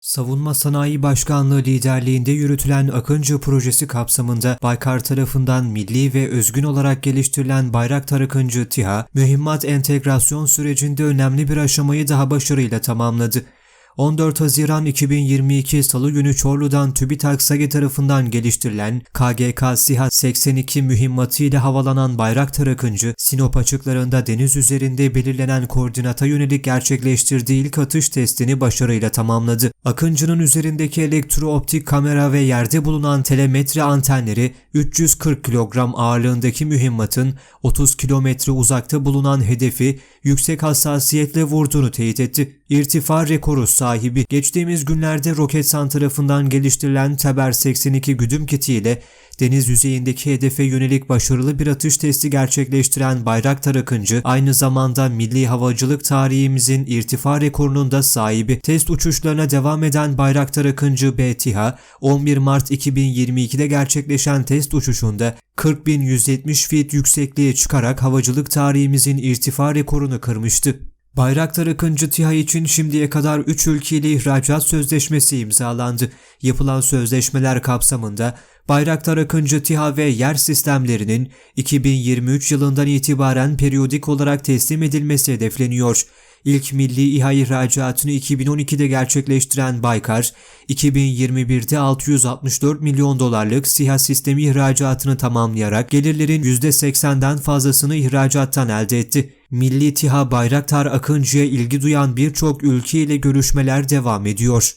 Savunma Sanayi Başkanlığı liderliğinde yürütülen Akıncı projesi kapsamında Baykar tarafından milli ve özgün olarak geliştirilen Bayraktar Akıncı TİHA, mühimmat entegrasyon sürecinde önemli bir aşamayı daha başarıyla tamamladı. 14 Haziran 2022 Salı günü Çorlu'dan TÜBİTAK SAGE tarafından geliştirilen KGK SİHA 82 mühimmatı ile havalanan Bayraktar Akıncı, Sinop açıklarında deniz üzerinde belirlenen koordinata yönelik gerçekleştirdiği ilk atış testini başarıyla tamamladı. Akıncı'nın üzerindeki elektrooptik kamera ve yerde bulunan telemetre antenleri 340 kilogram ağırlığındaki mühimmatın 30 kilometre uzakta bulunan hedefi yüksek hassasiyetle vurduğunu teyit etti. İrtifa rekoru sahibi geçtiğimiz günlerde Roketsan tarafından geliştirilen Teber 82 güdüm kiti ile deniz yüzeyindeki hedefe yönelik başarılı bir atış testi gerçekleştiren Bayraktar Akıncı aynı zamanda milli havacılık tarihimizin irtifa rekorunun da sahibi. Test uçuşlarına devam eden Bayraktar Akıncı BTİHA 11 Mart 2022'de gerçekleşen test uçuşunda 40.170 feet yüksekliğe çıkarak havacılık tarihimizin irtifa rekorunu kırmıştı. Bayraktar Akıncı TİHA için şimdiye kadar 3 ülkeyle ihracat sözleşmesi imzalandı. Yapılan sözleşmeler kapsamında Bayraktar Akıncı TİHA ve yer sistemlerinin 2023 yılından itibaren periyodik olarak teslim edilmesi hedefleniyor. İlk milli İHA ihracatını 2012'de gerçekleştiren Baykar, 2021'de 664 milyon dolarlık SİHA sistemi ihracatını tamamlayarak gelirlerin %80'den fazlasını ihracattan elde etti. Milli TİHA Bayraktar Akıncı'ya ilgi duyan birçok ülke ile görüşmeler devam ediyor.